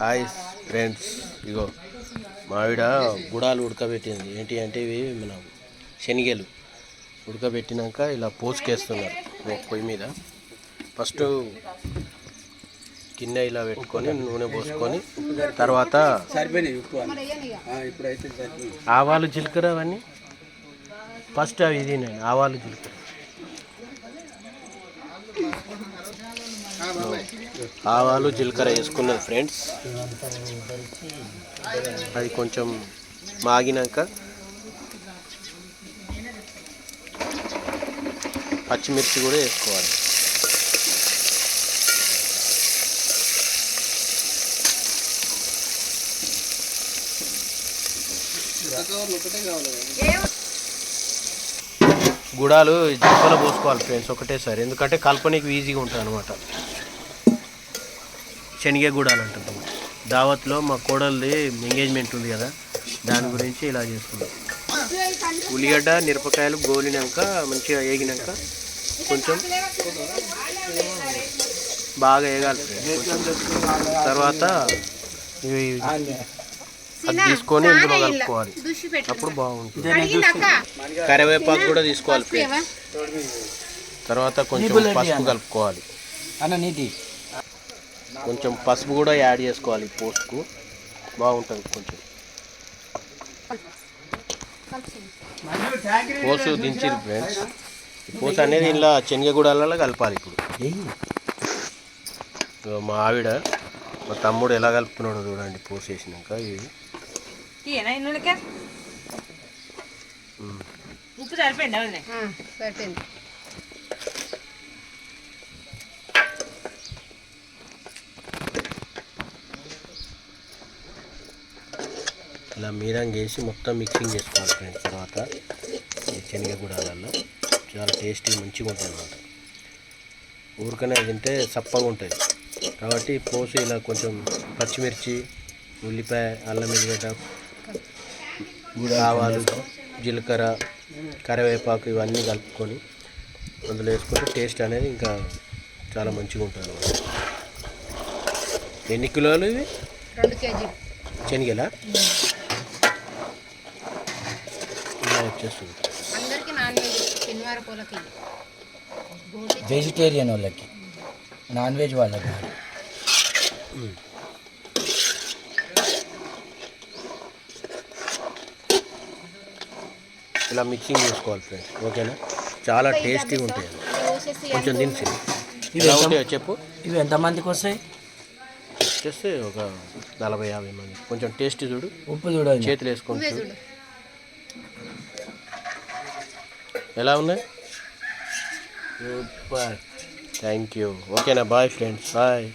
Hi friends ఇగో మావిడ గుడాలు ఉడకబెట్టింది. ఏంటి అంటే ఇవి మన శనగలు. ఉడకబెట్టినాక ఇలా పోసుకేస్తున్నారు పొయ్యి మీద. ఫస్ట్ గిన్నె ఇలా పెట్టుకొని నూనె పోసుకొని తర్వాత ఆవాలు జీలకర్ర అవన్నీ? ఫస్ట్ అవి ఇది నేను ఆవాలు జీలకర్ర. ఆవాలు జీలకర్ర వేసుకున్నది ఫ్రెండ్స్. అది కొంచెం మాగినాక పచ్చిమిర్చి కూడా వేసుకోవాలి. ఒకటే కావాలి గుడాలు జిప్పలో పోసుకోవాలి ఫ్రెండ్స్ ఒకటేసారి. ఎందుకంటే కల్పనకి ఈజీగా ఉంటుంది అనమాట శనగ గుడాలు అంటాం దావత్లో మా కోడలిది ఎంగేజ్మెంట్ ఉంది కదా దాని గురించి ఇలా చేసుకున్నాం ఉల్లిగడ్డ మిరపకాయలు గోలినాక మంచిగా వేగినాక కొంచెం బాగా వేగాలి తర్వాత ఇవి అది తీసుకొని ఇందులో కలుపుకోవాలి. అప్పుడు బాగుంటుంది. కరివేపాకు కూడా తీసుకోవాలి ఫ్రెండ్స్ తర్వాత కొంచెం పసుపు కలుపుకోవాలి. అన్న నీటి కొంచెం పసుపు కూడా యాడ్ చేసుకోవాలి పోస్ట్కు. బాగుంటుంది కొంచెం. పోసు దించిరు ఫ్రెండ్స్. పోసు అనేది ఇలా శనగగూడాలలో కలపాలి ఇప్పుడు. మా ఆవిడ మా తమ్ముడు ఎలా కలుపుతున్నాడో చూడండి పోసు వేసినాక ఇది. ఉప్పు సరిపోయింది ఇలా మీరంగా వేసి మొత్తం మిక్సింగ్ చేసుకోవాలి ఫ్రెండ్స్ తర్వాత శనగగూడాలలో చాలా టేస్టీ మంచిగా ఉంటుంది అన్నమాట ఊరికనే తింటే సప్పగా ఉంటుంది. కాబట్టి పోసి ఇలా కొంచెం పచ్చిమిర్చి ఉల్లిపాయ అల్లం ఎల్లిగడ్డ ఆవాలు జీలకర్ర కరివేపాకు ఇవన్నీ కలుపుకొని అందులో వేసుకుంటే టేస్ట్ అనేది ఇంకా చాలా మంచిగా ఉంటుంది ఎన్ని కిలోలు ఇవి రెండు కేజీ శనగలా? ఇలా వచ్చేస్తుంది. వెజిటేరియన్ వాళ్ళకి. నాన్ వెజ్ వాళ్ళకి. కాదు. ఇలా మిక్సింగ్ చేసుకోవాలి ఫ్రెండ్స్ ఓకేనా? చాలా టేస్టీగా ఉంటాయి కొంచెం దించి. ఇవి ఉంటాయో చెప్పు. ఇవి ఎంతమందికి వస్తాయి? చేస్తే ఒక నలభై యాభై మంది. కొంచెం టేస్ట్ చూడు. ఉప్పు చూడండి చేతులు వేసుకొని చూడు. చూడు. ఎలా ఉన్నాయి? Super. thank you. Okay now bye friends. Bye.